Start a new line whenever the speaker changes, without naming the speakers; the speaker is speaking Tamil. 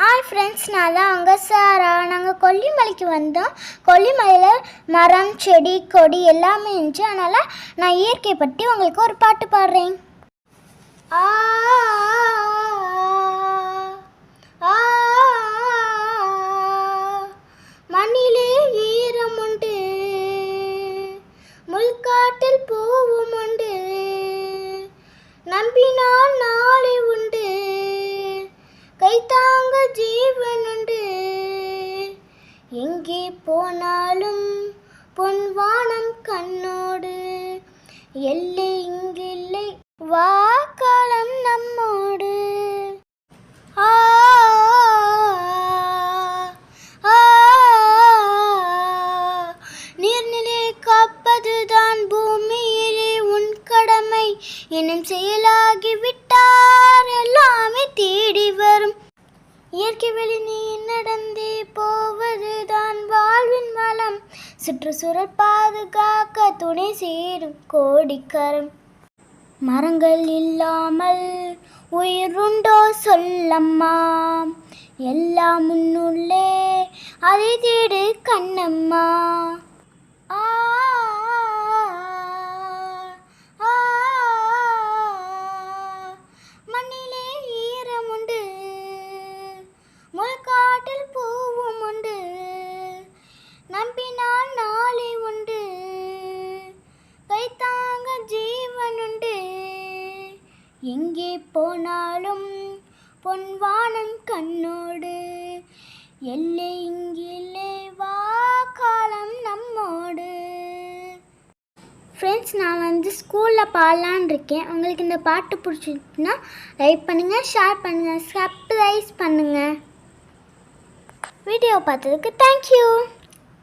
ஹாய் ஃப்ரெண்ட்ஸ் நான் தான் அங்கே சாரா. நாங்கள் கொல்லிமலைக்கு வந்தோம். கொல்லிமலையில் மரம் செடி கொடி எல்லாமே இருந்துச்சு. அதனால் நான் இயற்கை பற்றி உங்களுக்கு ஒரு பாட்டு பாடுறேன். போனாலும் பொன்வானம் கண்ணோடு எல்லை இங்கில்லை வாக்காலம் நம்மோடு ஆ நீர்நிலை காப்பதுதான் பூமியிலே உன் கடமை எனும் செயலாகிவிட்டார் எல்லாமே தேடி வரும் இயற்கை வெளி நீ நடந்தே போ சுற்றுச்சூழல் பாதுகாக்க துணை சேரும் கோடிக்கரம். மரங்கள் இல்லாமல் உயிருண்டோ சொல்லம்மா. எல்லாம் முன்னுள்ளே அதை தேடு கண்ணம்மா. எங்கே போனாலும் பொன்வானம் கண்ணோடு. எல்லை இங்கிலே வா காலம் நம்மோடு. ஃப்ரெண்ட்ஸ் நான் வந்து ஸ்கூலில் பாடலான் இருக்கேன் உங்களுக்கு இந்த பாட்டு பிடிச்சிருக்குன்னா லைக் பண்ணுங்கள் ஷேர் பண்ணுங்கள் சப்ரைஸ் பண்ணுங்கள் வீடியோ பார்த்ததுக்கு தேங்க்யூ